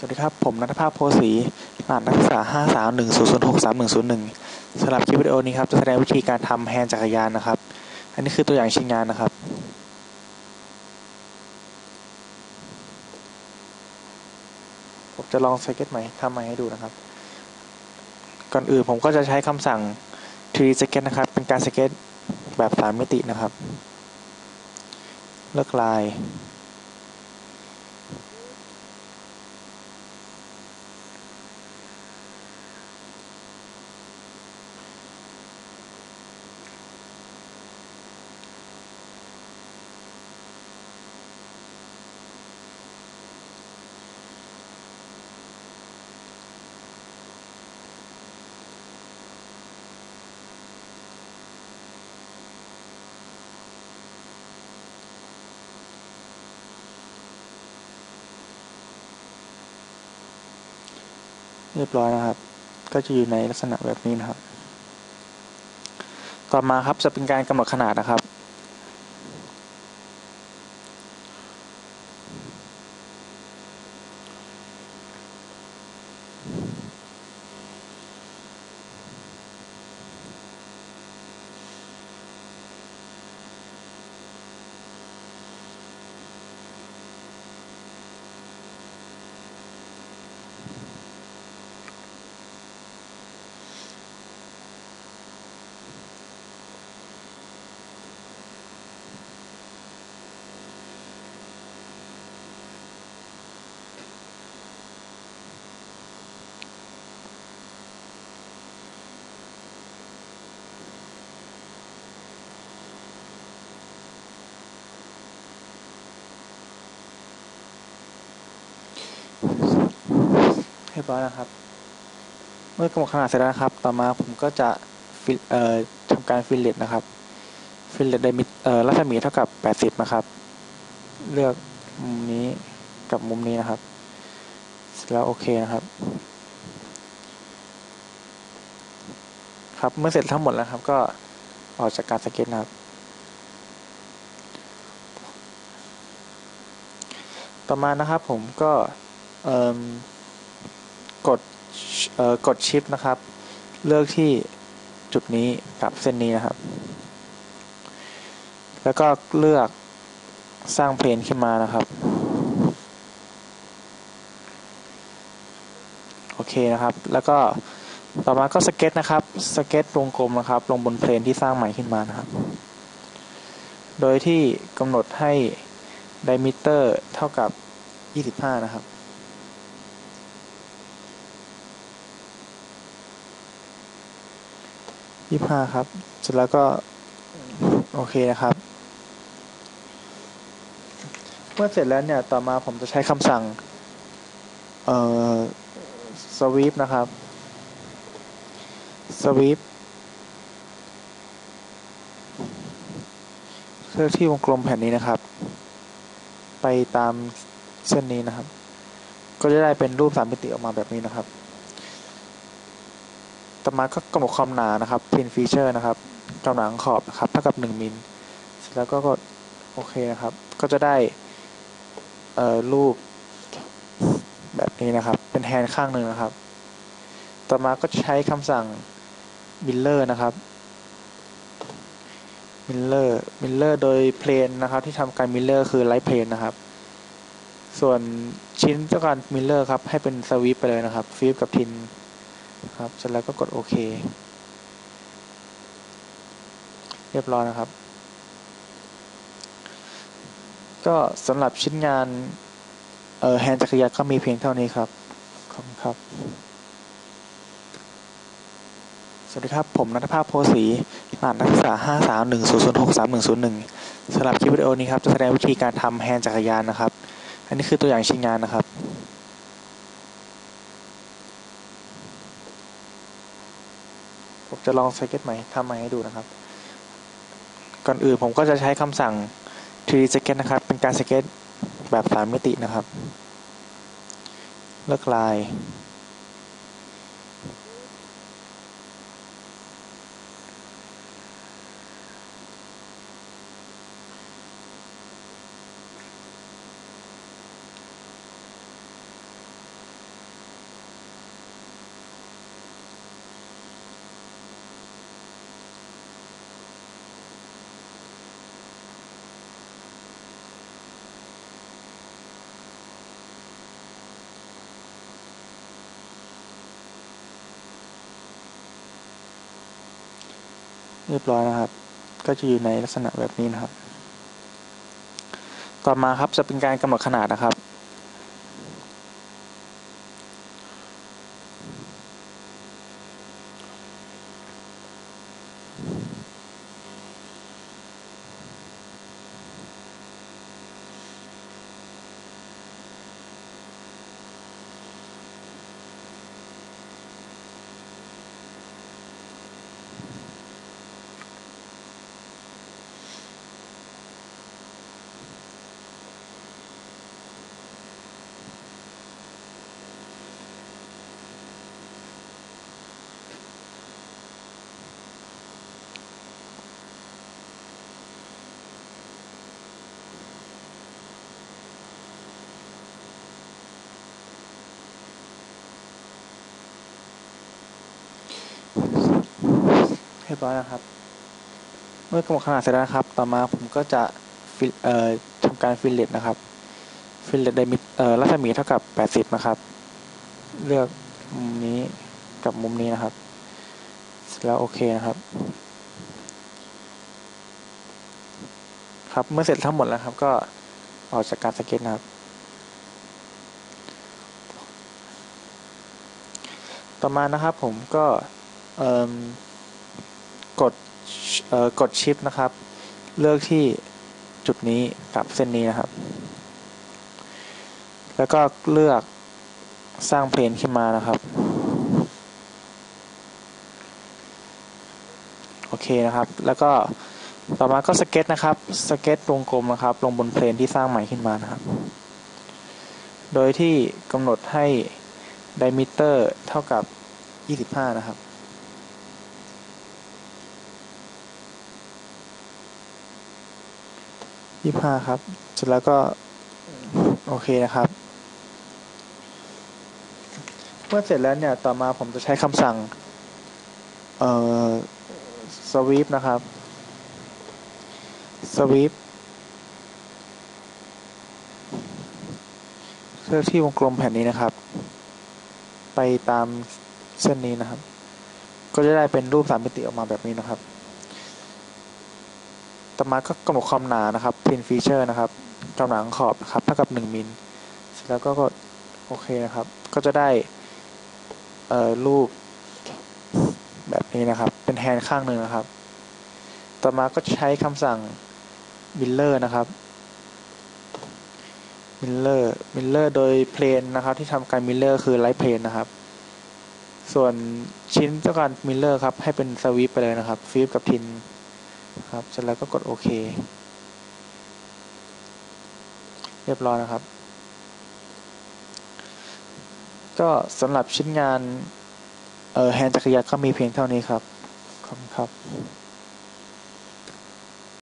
สวัสดีครับ ผมนัทภาพโพสีรหัสนักศึกษา 5 3 1 0 0 6 3 1 0 1สำหรับคลิปวิดีโอนี้ครับ จะแสดงวิธีการทำแฮนด์จักรยานนะครับ อันนี้คือตัวอย่างชิ้นงานนะครับ ผมจะลองสเก็ตใหม่ทำใหม่ให้ดูนะครับ ก่อนอื่นผมก็จะใช้คำสั่ง 3D Sketch นะครับ เป็นการสเก็ตแบบ 3 มิตินะครับ เลือกลาย เรียบร้อยนะครับ ก็จะอยู่ในลักษณะแบบนี้นะครับ ต่อมาครับจะเป็นการกำหนดขนาดนะครับ รียบร้อยนะครับ เมื่อกำหนดขนาดเสร็จแล้วนะครับ ต่อมาผมก็จะเอ่อทำการฟิลเลตนะครับ ฟิลเลตไดมิเอ่อรัศมีเท่ากับ 80 นะครับ เลือกมุมนี้กับมุมนี้นะครับ แล้วโอเคนะครับ ครับ เมื่อเสร็จทั้งหมดแล้วครับ ก็ออกจากการสเก็ตนะครับ ต่อมานะครับผมก็เอ่อ กดชิปนะครับ เลือกที่จุดนี้กับเส้นนี้นะครับ แล้วก็เลือกสร้างเพลนขึ้นมานะครับ โอเคนะครับ แล้วก็ต่อมาก็สเก็ตนะครับ สเก็ตวงกลมนะครับ ลงบนเพลนที่สร้างใหม่ขึ้นมานะครับ โดยที่กำหนดให้ไดมิเตอร์เท่ากับ 25 นะครับ 25ครับ เสร็จแล้วก็ โอเคนะครับ เมื่อเสร็จแล้วเนี่ย ต่อมาผมจะใช้คำสั่ง เอ่อสวีปนะครับสวีปเลือที่วงกลมแผ่นนี้นะครับ ไปตามเส้นนี้นะครับ ก็จะได้เป็นรูปสามมิติออกมาแบบนี้นะครับ ต่อมาก็กำหนดความหนานะครับ pin feature นะครับกำหนาของขอบนะครับเท่ากับ 1มิลเสร็จแล้วก็กดโอเคนะครับ ก็จะได้เอ่อรูปแบบนี้นะครับ เป็นแฮนด์ข้างหนึ่งนะครับ ต่อมาก็ใช้คำสั่ง miller นะครับ miller miller โดยเพลนนะครับ ที่ทำการ miller คือ light plane นะครับ ส่วนชิ้นต้องการ miller ครับ ให้เป็นสวีปไปเลยนะครับฟีบกับทิน ครับเสร็จแล้วก็กดโอเค เรียบร้อยนะครับ ก็สำหรับชิ้นงานแฮนด์จักรยานก็มีเพียงเท่านี้ครับขอบคุณครับ สวัสดีครับ ผมนัทภาพโพสีรหัสนักศึกษา 5 3 1 0 0 6 3 1 0 1สำหรับคลิปวิดีโอนี้ครับ จะแสดงวิธีการทำแฮนด์จักรยานนะครับ อันนี้คือตัวอย่างชิ้นงานนะครับ ผม จะลองสเก็ตใหม่ทำใหม่ให้ดูนะครับ ก่อนอื่นผมก็จะใช้คำสั่ง 3D Sketch นะครับ เป็นการสเก็ตแบบ3มิตินะครับ เลือกลาย เรียบร้อยนะครับ ก็จะอยู่ในลักษณะแบบนี้นะครับ ต่อมาครับจะเป็นการกำหนดขนาดนะครับ เรียบร้อยนะครับ เมื่อกำหนดขนาดเสร็จแล้วครับ ต่อมาผมก็จะทำการฟิลเลตนะครับ ฟิลเลตไดมิเอ่อรัศมีเท่ากับ 80 นะครับ เลือกมุมนี้กับมุมนี้นะครับ เสร็จแล้วโอเคนะครับ ครับ เมื่อเสร็จทั้งหมดแล้วครับ ก็ออกจากการสเก็ตนะครับ ต่อมานะครับผมก็เอิ่ม กดกดชิปนะครับ เลือกที่จุดนี้กับเส้นนี้นะครับ แล้วก็เลือกสร้างเพลนขึ้นมานะครับ โอเคนะครับ แล้วก็ต่อมาก็สเก็ตนะครับ สเก็ตวงกลมนะครับ ลงบนเพลนที่สร้างใหม่ขึ้นมานะครับ โดยที่กำหนดให้ diameter เท่ากับ 25 นะครับ ยี่ห้าครับเสร็จแล้วก็ โอเคนะครับ เมื่อเสร็จแล้วเนี่ย ต่อมาผมจะใช้คำสั่ง เอ่อ sweep นะครับ sweep เลือกที่วงกลมแผ่นนี้นะครับ ไปตามเส้นนี้นะครับ ก็จะได้เป็นรูปสามมิติออกมาแบบนี้นะครับ ต่อมาก็กำหนดความหนานะครับ pin feature นะครับกำหนังขอบนะครับเท่ากับ 1มิลเสร็จแล้วก็กดโอเคนะครับ ก็จะได้เอ่อรูปแบบนี้นะครับ เป็นแฮนด์ข้างหนึ่งนะครับ ต่อมาก็ใช้คำสั่ง miller นะครับ miller miller โดยเพลนนะครับ ที่ทำการ miller คือ light plane นะครับ ส่วนชิ้นต้องการ miller ครับ ให้เป็น sweep ไปเลยนะครับ flip กับทิน ครับ เสร็จแล้วก็กดโอเค เรียบร้อยนะครับ ก็สำหรับชิ้นงานเออแฮนด์จักรยานก็มีเพียงเท่านี้ครับ ขอบคุณครับ